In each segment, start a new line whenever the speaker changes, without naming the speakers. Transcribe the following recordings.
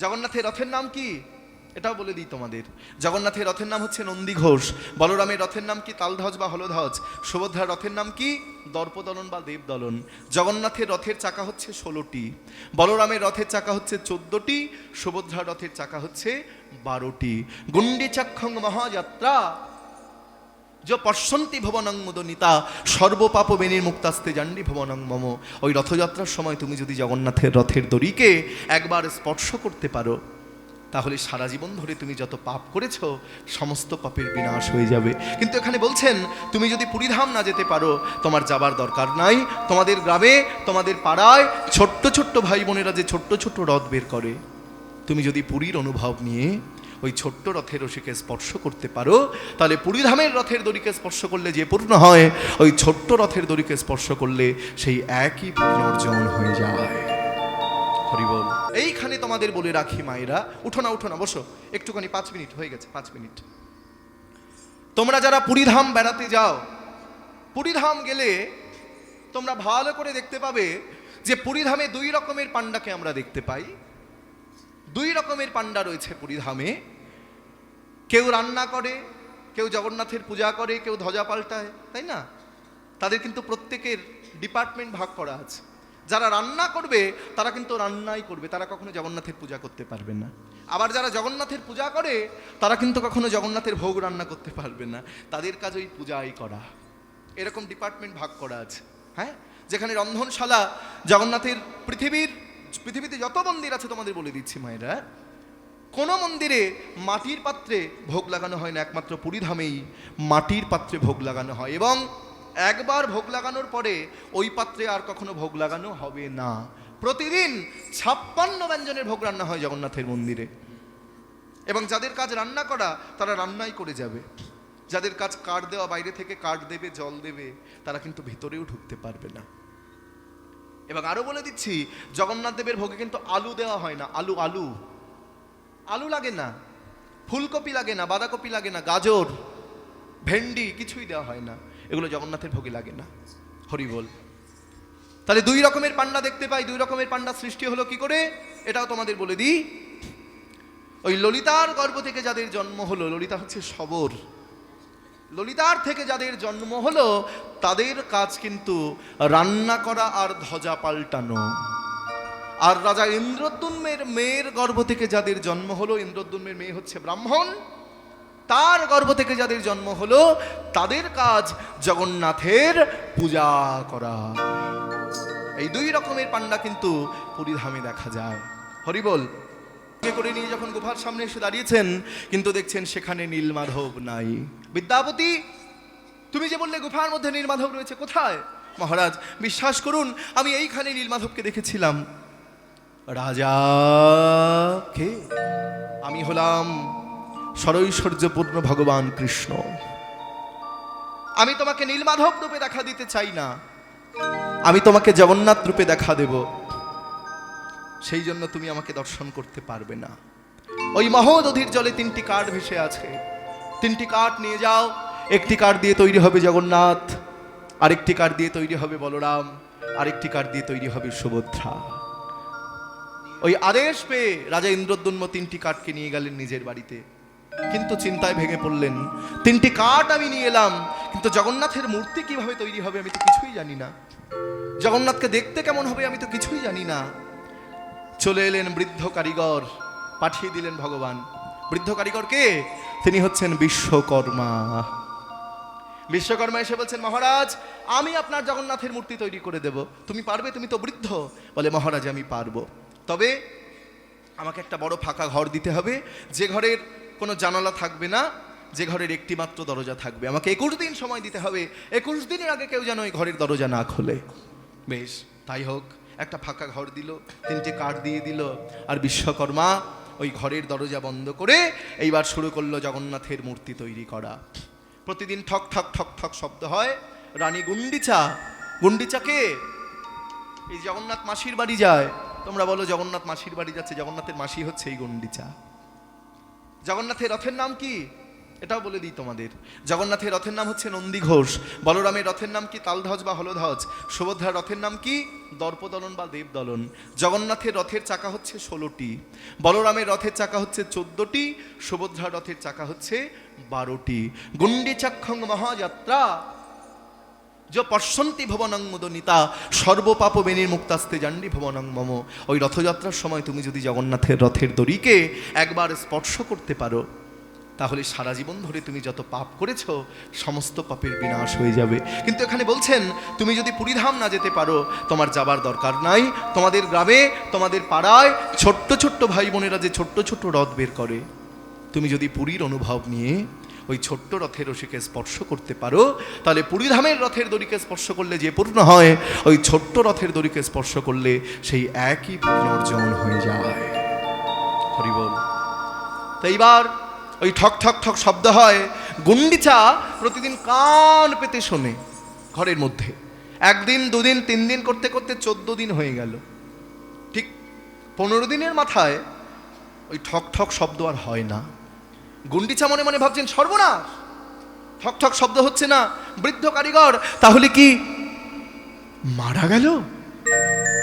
জগন্নাথের রথের নাম কি? এটাও বলে দিই তোমাদের। জগন্নাথের রথের নাম হচ্ছে নন্দী ঘোষ বলরামের রথের নাম কি তালধ্বজ বা হলধ্বজ, সুভদ্রার রথের নাম কি দর্পদলন বা দেবদলন। জগন্নাথের রথের চাকা হচ্ছে ষোলোটি, বলরামের রথের চাকা হচ্ছে চোদ্দটি, সুভদ্রার রথের চাকা হচ্ছে বারোটি। গুন্ডিচাক্ষং মহাযাত্রা যে পশ্যন্তি ভবনং মুদনিতা সর্বপাপ বেনির মুক্তাস্তে জান্ডি ভবনং মম। ওই রথযাত্রার সময় তুমি যদি জগন্নাথের রথের দড়িকে একবার স্পর্শ করতে পারো, তাহলে সারা জীবন ধরে তুমি যত পাপ করেছ, সমস্ত পাপের বিনাশ হয়ে যাবে। কিন্তু এখানে বলছেন, তুমি যদি পুরীধাম না যেতে পারো, তোমার যাবার দরকার নাই। তোমাদের গ্রামে, তোমাদের পাড়ায় ছোট্ট ছোট্ট ভাই বোনেরা যে ছোট্ট ছোট্ট রথ বের করে, তুমি যদি পুরীর অনুভব নিয়ে ওই ছোট্ট রথের রশিকে স্পর্শ করতে পারো। তাহলে পুরীধামের রথের দড়িকে স্পর্শ করলে যে পূর্ণ হয়, ওই ছোট্ট রথের দড়িকে স্পর্শ করলে সেই একই পূর্ণ অর্জন হয়ে যায়। হরিবল এইখানে তোমাদের বলে রাখি মায়েরা, উঠো না উঠো না, বসো। একটুখানি পাঁচ মিনিট হয়ে গেছে, পাঁচ মিনিট। তোমরা যারা পুরীধাম বেড়াতে যাও, পুরীধাম গেলে তোমরা ভালো করে দেখতে পাবে যে পুরীধামে দুই রকমের পান্ডাকে আমরা দেখতে পাই। দুই রকমের পান্ডা রয়েছে পুরীধামে। কেউ রান্না করে, কেউ জগন্নাথের পূজা করে, কেউ ধ্বজা পাল্টায়, তাই না? তাদের কিন্তু প্রত্যেকের ডিপার্টমেন্ট ভাগ করা আছে। যারা রান্না করবে, তারা কিন্তু রান্নাই করবে, তারা কখনো জগন্নাথের পূজা করতে পারবে না। আবার যারা জগন্নাথের পূজা করে, তারা কিন্তু কখনো জগন্নাথের ভোগ রান্না করতে পারবে না। তাদের কাজ ওই পূজাই করা। এরকম ডিপার্টমেন্ট ভাগ করা আছে। হ্যাঁ? যেখানে রন্ধনশালা জগন্নাথের পৃথিবীর, পৃথিবীতে যত মন্দির আছে তোমাদের বলে দিচ্ছি মায়েরা। কোনো মন্দিরে মাটির পাত্রে ভোগ লাগানো হয় না, একমাত্র পুরীধামেই মাটির পাত্রে ভোগ লাগানো হয় এবং একবার ভোগ লাগানোর পরে ওই পাত্রে আর কখনো ভোগ লাগানো হবে না। প্রতিদিন ছাপ্পান্ন ব্যঞ্জনের ভোগ রান্না হয় জগন্নাথের মন্দিরে। এবং যাদের কাজ রান্না করা, তারা রান্নাই করে যাবে। যাদের কাজ কাঠ দেওয়া, বাইরে থেকে কাঠ দেবে, জল দেবে, তারা কিন্তু ভেতরেও ঢুকতে পারবে না। এবং আরও বলে দিচ্ছি, জগন্নাথ দেবের ভোগে কিন্তু আলু দেওয়া হয় না, আলু আলু। আলু লাগে না, ফুলকপি লাগে না, বাঁধাকপি লাগে না, গাজর, ভেন্ডি কিছুই দেওয়া হয় না। এগুলো জগন্নাথের ভোগে লাগে না। হরি বল। তাহলে দুই রকমের পান্ডা দেখতে পাই, দুই রকমের পান্ডা সৃষ্টি হলো কি করে? এটাও তোমাদের বলে দিই। ওই ললিতার গর্ভ থেকে যাদের জন্ম হলো, ললিতা হচ্ছে সবর। ললিতার থেকে যাদের জন্ম হলো, তাদের কাজ কিন্তু রান্না করা আর ধ্বজা পাল্টানো। আর রাজা ইন্দ্রদ্যুম্নের মেয়ের গর্ভ থেকে যাদের জন্ম হলো, ইন্দ্রদ্যুম্নের মেয়ে হচ্ছে ব্রাহ্মণ, তার গর্ভ থেকে যাদের জন্ম হলো, তাদের কাজ জগন্নাথের পূজা করা। এই দুই রকমের পান্ডা কিন্তু পুরীধামে দেখা যায়। হরিবল করে নিয়ে যখন গুফার সামনে এসে দাঁড়িয়েছেন, কিন্তু দেখছেন সেখানে নীলমাধব নাই। বিদ্যাপতি, তুমি যে বললে গুফার মধ্যে নীলমাধব রয়েছে, কোথায়? মহারাজ, বিশ্বাস করুন, আমি এইখানে নীলমাধবকে দেখেছিলাম। রাজা কে? আমি হলাম সরৈশ্বর্যপূর্ণ ভগবান কৃষ্ণ। আমি তোমাকে নীলমাধব রূপে দেখা দিতে চাই না। আমি তোমাকে জগন্নাথ রূপে দেখা দেব। সেই জন্য তুমি আমাকে দর্শন করতে পারবে না। ওই মহোদধির জলে তিনটি কাঠ ভেসে আছে। তিনটি কাঠ নিয়ে যাও। একটি কাঠ দিয়ে তৈরি হবে জগন্নাথ, আরেকটি কাঠ দিয়ে তৈরি হবে বলরাম, আরেকটি কাঠ দিয়ে তৈরি হবে সুভদ্রা। ওই আদেশ পেয়ে রাজা ইন্দ্রদ্যুম্ন তিনটি কাঠকে নিয়ে গেলেন নিজের বাড়িতে। কিন্তু চিন্তায় ভেঙে পড়লেন, তিনটি কাঠ আমি নিয়ে এলাম, কিন্তু জগন্নাথের মূর্তি কীভাবে তৈরি হবে আমি তো কিছুই জানি না। জগন্নাথকে দেখতে কেমন হবে আমি তো কিছুই জানি না। চলে এলেন বৃদ্ধ কারিগর, পাঠিয়ে দিলেন ভগবান। বৃদ্ধ কারিগর কে? তিনি হচ্ছেন বিশ্বকর্মা। বিশ্বকর্মা এসে বলছেন, মহারাজ, আমি আপনার জগন্নাথের মূর্তি তৈরি করে দেব। তুমি পারবে, তুমি তো বৃদ্ধ। বলে, মহারাজ, আমি পারব। তবে আমাকে একটা বড় ফাঁকা ঘর দিতে হবে। যে ঘরের কোনো জানালা থাকবে না, যে ঘরের একটি মাত্র দরজা থাকবে। আমাকে একুশ দিন সময় দিতে হবে। একুশ দিনের আগে কেউ যেন ওই ঘরের দরজা না খোলে। বেশ, তাই হোক, একটা ফাঁকা ঘর দিল, তিনটে কাঠ দিয়ে দিল, আর বিশ্বকর্মা ওই ঘরের দরজা বন্ধ করে এইবার শুরু করল জগন্নাথের মূর্তি তৈরি করা। প্রতিদিন ঠক ঠক ঠক ঠক শব্দ হয়। রানী গুন্ডিচা গুন্ডিচা কে এই জগন্নাথ মাসির বাড়ি যায়। তোমরা বলো, জগন্নাথ মাসির বাড়ি যাচ্ছে, জগন্নাথের মাসি হচ্ছে এই গন্ডিচা জগন্নাথের রথের নাম কি? এটাও বলে দিই তোমাদের। জগন্নাথের রথের নাম হচ্ছে নন্দী ঘোষ, বলরামের রথের নাম কি তালধ্বজ বা হলধ্বজ, সুভদ্রার রথের নাম কি দর্পদলন বা দেবদলন। জগন্নাথের রথের চাকা হচ্ছে ষোলোটি, বলরামের রথের চাকা হচ্ছে চোদ্দটি, সুভদ্রার রথের চাকা হচ্ছে বারোটি। গুন্ডিচাক্ষং মহাযাত্রা যে পশ্যন্তি ভবনং মুদনিতা, সর্বপাপ বেনির মুক্তাস্তে জান্ডি ভবনং মম। ওই রথযাত্রার সময় তুমি যদি জগন্নাথের রথের দড়িকে একবার স্পর্শ করতে পারো, তাহলে সারা জীবন ধরে তুমি যত পাপ করেছ, সমস্ত পাপের বিনাশ হয়ে যাবে। কিন্তু এখানে বলছেন, তুমি যদি পুরীধাম না যেতে পারো, তোমার যাবার দরকার নাই। তোমাদের গ্রামে, তোমাদের পাড়ায় ছোট্ট ছোট্ট ভাই বোনেরা যে ছোট্ট ছোট্ট রথ বের করে, তুমি যদি পুরীর অনুভব নিয়ে ওই ছোট্ট রথের রশিকে স্পর্শ করতে পারো। তাহলে পুরীধামের রথের দড়িকে স্পর্শ করলে যে পূর্ণ হয়, ওই ছোট্ট রথের দড়িকে স্পর্শ করলে সেই একই পূর্ণ অর্জন হয়ে যায়। হরি বল। তো এইবার ওই ঠক ঠক ঠক শব্দ হয়, গুন্ডিচা প্রতিদিন কান পেতে শোনে ঘরের মধ্যে। একদিন, দুদিন, তিন দিন করতে করতে চোদ্দ দিন হয়ে গেল। ঠিক পনেরো দিনের মাথায় ওই ঠক ঠক শব্দ আর হয় না। গুন্ডিচা মনে মনে ভাবছেন, সর্বনাশ। ঠক ঠক শব্দ হচ্ছে না, বৃদ্ধ কারিগর, তাহলে কি মারা গেল?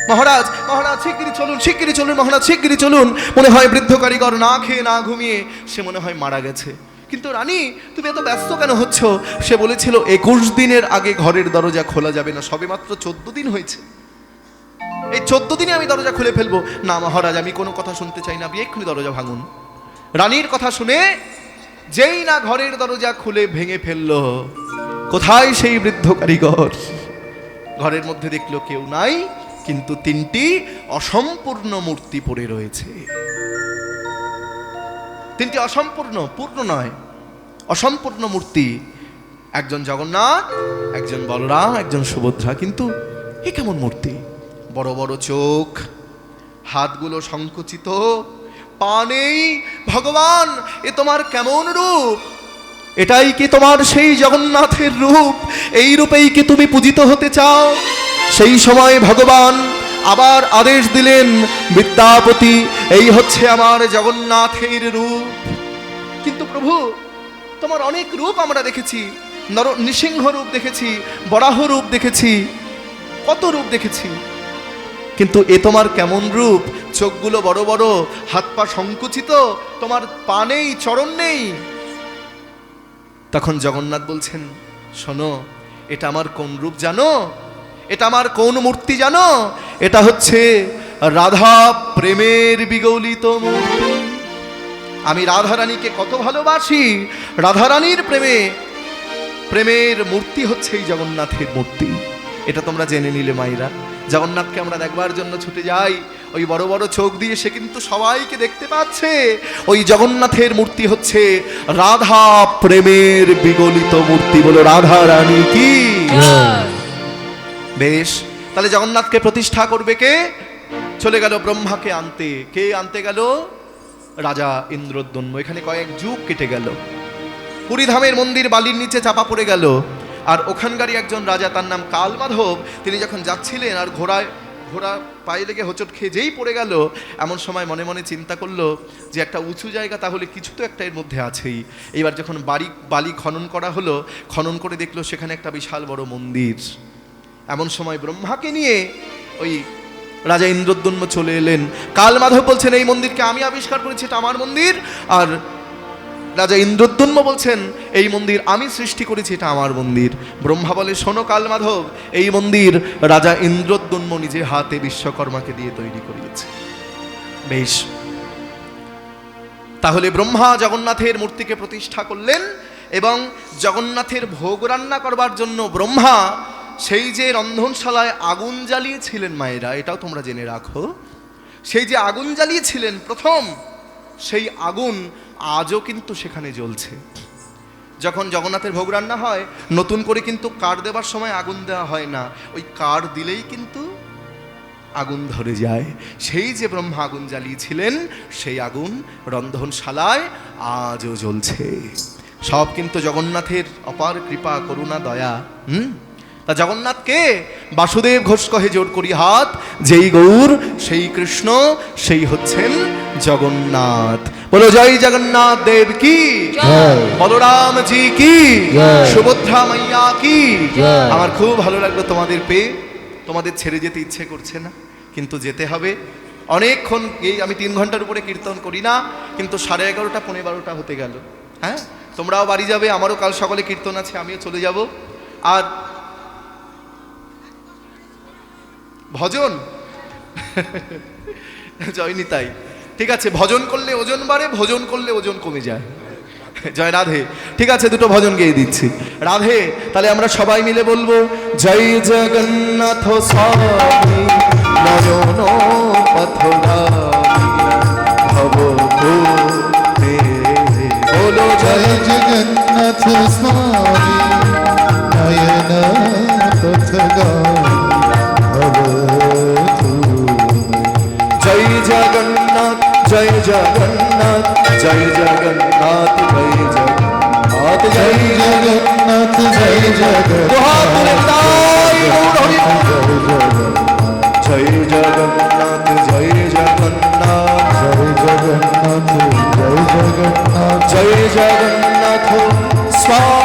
মহারাজ মহারাজ শিগগিরি চলুন শিগগিরি চলুন, মহারাজ শিগগিরি চলুন। মনে হয় বৃদ্ধ কারিগর না খেয়ে না ঘুমিয়ে, সে মনে হয় মারা গেছে। কিন্তু রানী, তুমি এত ব্যস্ত কেন হচ্ছ? সে বলেছিল, একুশ দিনের আগে ঘরের দরজা খোলা যাবে না সবে মাত্র চোদ্দ দিন হয়েছে। এই চোদ্দ দিনে আমি দরজা খুলে ফেলব। না মহারাজ, আমি কোনো কথা শুনতে চাই না, আপনি এক্ষুনি দরজা ভাঙুন। রানীর কথা শুনে যেই না ঘরের দরজা খুলে ভেঙে ফেলল, কোথায় সেই বৃদ্ধ কারিগর? ঘরের মধ্যে দেখল কেউ নাই, কিন্তু তিনটি অসম্পূর্ণ মূর্তি পড়ে রয়েছে। তিনটি অসম্পূর্ণ, পূর্ণ নয়, অসম্পূর্ণ মূর্তি। একজন জগন্নাথ, একজন বলরাম, একজন সুভদ্রা, কিন্তু এ কেমন মূর্তি? বড় বড় চোখ, হাতগুলো সংকুচিত পা নেই। ভগবান, এ তোমার কেমন রূপ? এটাই কি তোমার সেই জগন্নাথের রূপ? এই রূপেই কি তুমি পূজিত হতে চাও? সেই সময় ভগবান আবার আদেশ দিলেন, বিদ্যাপতি, এই হচ্ছে আমার জগন্নাথের রূপ। কিন্তু প্রভু, তোমার অনেক রূপ আমরা দেখেছি। নর, নৃসিংহ রূপ দেখেছি, বরাহ রূপ দেখেছি। কত রূপ দেখেছি? কিন্তু এ তোমার কেমন রূপ? চোখগুলো বড় বড়, হাত পা সংকুচিত, তোমার পা নেই, চরণ নেই। তখন জগন্নাথ বলছেন, শোনো, এটা আমার কোন রূপ জানো? এটা আমার কোন মূর্তি জানো? এটা হচ্ছে রাধা প্রেমের বিগলিত মূর্তি। আমি রাধারানীকে কত ভালোবাসি, রাধারানীর প্রেমে। প্রেমের মূর্তি হচ্ছে এই জগন্নাথের মূর্তি। এটা তোমরা জেনে নিলে মাইরা জগন্নাথকে আমরা দেখবার জন্য ছুটে যাই। ওই বড় বড় চোখ দিয়ে সে কিন্তু সবাইকে দেখতে পাচ্ছে। ওই জগন্নাথের মূর্তি হচ্ছে রাধা প্রেমের বিগলিত মূর্তি বলো রাধা রানী কি? বেশ তাহলে জগন্নাথকে প্রতিষ্ঠা করবে কে? চলে গেল ব্রহ্মাকে আনতে। কে আনতে গেল? রাজা ইন্দ্রদ্যন্ম এখানে কয়েক যুগ কেটে গেল। পুরীধামের মন্দির বালির নিচে চাপা পড়ে গেল। আর ওখানকারই একজন রাজা, তার নাম কালমাধব তিনি যখন যাচ্ছিলেন আর ঘোড়ায়, ঘোড়া পায়ে লেগে হোঁচট খেয়ে যেই পড়ে গেল, এমন সময় মনে মনে চিন্তা করল যে একটা উঁচু জায়গা তাহলে কিছু তো একটা এর মধ্যে আছেই। এবার যখন বাড়ি, বালি খনন করা হলো, খনন করে দেখল সেখানে একটা বিশাল বড় মন্দির। এমন সময় ব্রহ্মাকে নিয়ে ওই রাজা ইন্দ্রদ্যন্ম চলে এলেন। কালমাধব বলছেন, এই মন্দিরকে আমি আবিষ্কার করেছি, এটা আমার মন্দির। আর রাজা ইন্দ্রদ্যন্ম বলছেন, এই মন্দির আমি সৃষ্টি করেছি, এটা আমার মন্দির। ব্রহ্মা বলে, শোনো কাল মাধব, এই মন্দির রাজা ইন্দ্রদ্যন্ম নিজে হাতে বিশ্বকর্মাকে দিয়ে তৈরি করিয়েছে। বেশ। তাহলে ব্রহ্মা জগন্নাথের মূর্তিকে প্রতিষ্ঠা করলেন এবং জগন্নাথের ভোগ রান্না করবার জন্য ব্রহ্মা সেই যে রন্ধনশালায় আগুন জ্বালিয়েছিলেন মায়েরা, এটাও তোমরা জেনে রাখো, সেই যে আগুন জ্বালিয়েছিলেন প্রথম, সেই আগুন আজও কিন্তু সেখানে জ্বলছে। যখন জগন্নাথের ভোগ রান্না হয়, নতুন করে কিন্তু কাঠ দেবার সময় আগুন দেওয়া হয় না। ওই কাঠ দিলেই কিন্তু আগুন ধরে যায়। সেই যে ব্রহ্মা আগুন জ্বালিয়েছিলেন, সেই আগুন রন্ধনশালায় আজও জ্বলছে। সব কিন্তু জগন্নাথের অপার কৃপা, করুণা, দয়া, হুম? তা জগন্নাথকে বাসুদেব ঘোষ কহে জোর করি হাত যেই গৌর সেই কৃষ্ণ সেই হচ্ছেন জগন্নাথ। বলো জয় জগন্নাথ দেব কি। বলরাম জি কি? সুভদ্রা মাইয়া কি? আমার খুব ভালো লাগল তোমাদের পেয়ে। তোমাদের ছেড়ে যেতে ইচ্ছে করছে না কিন্তু যেতে হবে। অনেকক্ষণ এই আমি তিন ঘণ্টার উপরে কীর্তন করি না কিন্তু সাড়ে এগারোটা পনেরো বারোটা হতে গেল। হ্যাঁ? তোমরাও বাড়ি যাবে আমারও কাল সকালে কীর্তন আছে আমিও চলে যাব। আর ভজন? জয়নি তাই। ঠিক আছে, ভজন করলে ওজন বাড়ে, ভোজন করলে ওজন কমে যায়। জয় রাধে। ঠিক আছে, দুটো ভজন গেয়ে দিচ্ছি। রাধে, তাহলে আমরা সবাই মিলে বলব, জয় জগন্নাথ স্বামী নয়ন
জয় জগন্নাথ স্বামী
জগন্নাথ জয় জগন্নাথ জয় জগন্নাথ জয় জগন্নাথ
জয়
জয়
জগন্নাথ জয়
দোহাত তুলে তাই গৌর হরি
জগন্নাথ
জয় জগন্নাথ জয় জগন্নাথ
জয়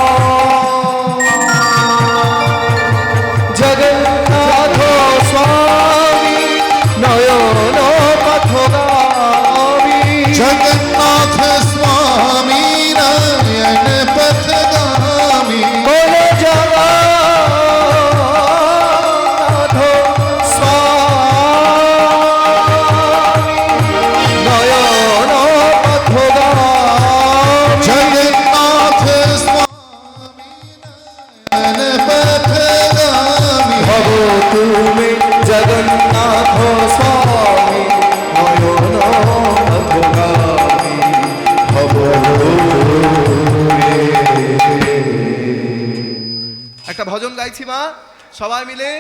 তুমি জগন্নাথ স্বামী নয়ন একটা ভজন গাইছি মা, সবাই মিলে।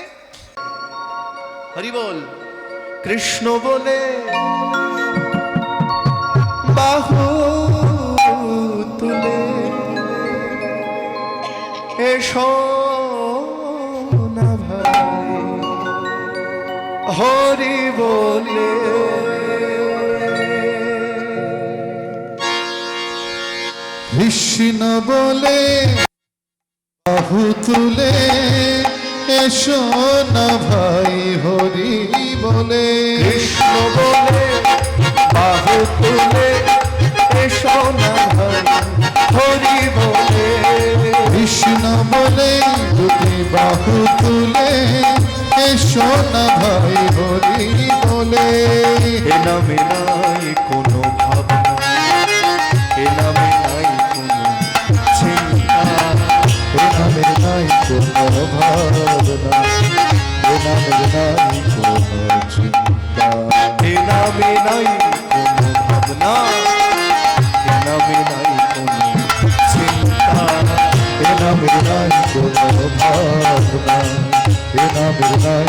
হরি বল কৃষ্ণ বলে, বাহু তুলে, এসো। হরি বলে।
কৃষ্ণ বলে বাহু তুলে এসো না ভাই হরি বলে।
কৃষ্ণ বলে বাহু তুলে এসো না ভাই হরি বলে।
কৃষ্ণ বলে দুটি বাহু তুলে এসো না ভাই হরি বলে।
এ নামে নাই কোনো ভাবনা। এ নামে নাই কোনো চিন্তা।
এ নাই কোনো ভাবনা। এ নাই কোনো চিন্তা।
এ নামে নাই
নামের নাই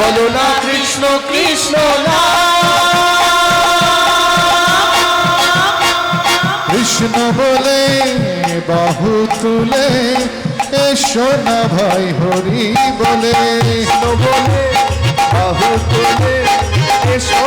কোনো
কৃষ্ণ কৃষ্ণ
কৃষ্ণ বলে বাহু তুলে এসো না ভাই হরি বলে
বলে বাহু বলে এসো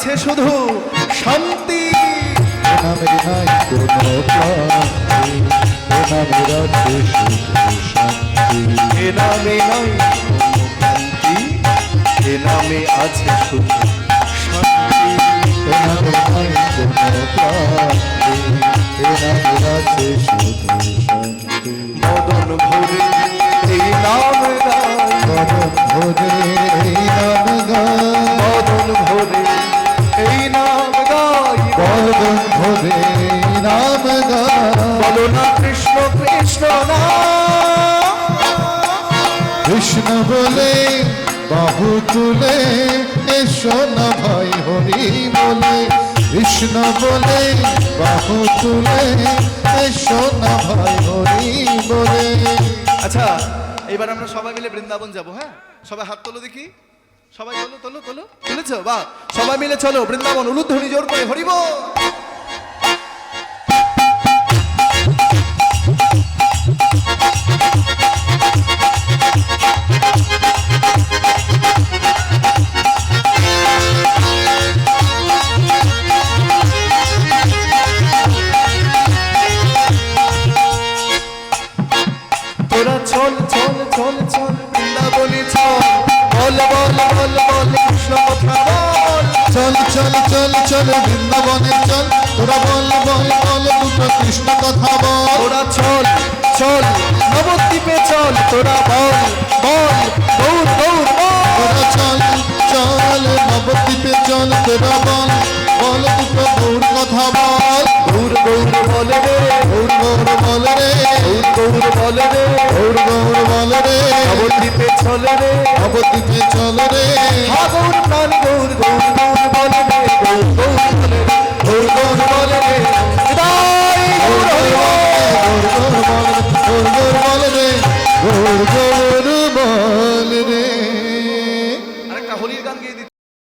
আছে শুধু শান্তি।
নাই কোনো শুধু
এ নামে নাই কোনো এ নামে আছে শুধু শান্তি।
এ নামের নাই কোনো ক্লান্তি এ নামের আছে শুধু শান্তি
মদন ভরে এই নাম গাই
মদন ভোজে এই নাম গায়।
নাম
গায়
বলো না কৃষ্ণ কৃষ্ণ না।
কৃষ্ণ বলে বাহু তুলে এসো না ভাই হরি বলে। কৃষ্ণ বলে বাহু তুলে এসো না ভাই হরি বলে।
আচ্ছা এবার আমরা সবাই মিলে বৃন্দাবন যাব হ্যাঁ? সবাই হাত তোলো দেখি। সবাই তোলো তোলো তোলো। তুলেছ? বাহ! সবাই মিলে চলো বৃন্দাবন উলুধ্বনি জোর করে হরিব চল চল চল চল বৃন্দাবনে চল বল বল বল বল, কৃষ্ণ কথা বল।
তোরা বল বলে নবদ্বীপে চলতে রাবণ বল দুটো দূর কথা বল
দূর গৌর বলে রে গৌর গৌর বলে রে গৌর বলে
রে গৌর গৌর বলে রে নবদ্বীপে চলে রে নবদ্বীপে চলে রে গৌর প্রাণ গৌর
গৌর গৌর বলে রে
গৌর গৌর বলে রে
গৌর গৌর বলে রে
গৌর গৌর বলে গৌর
গৌর বলে রে গৌর গৌর বলে রে আরেকটা হরির গান গিয়ে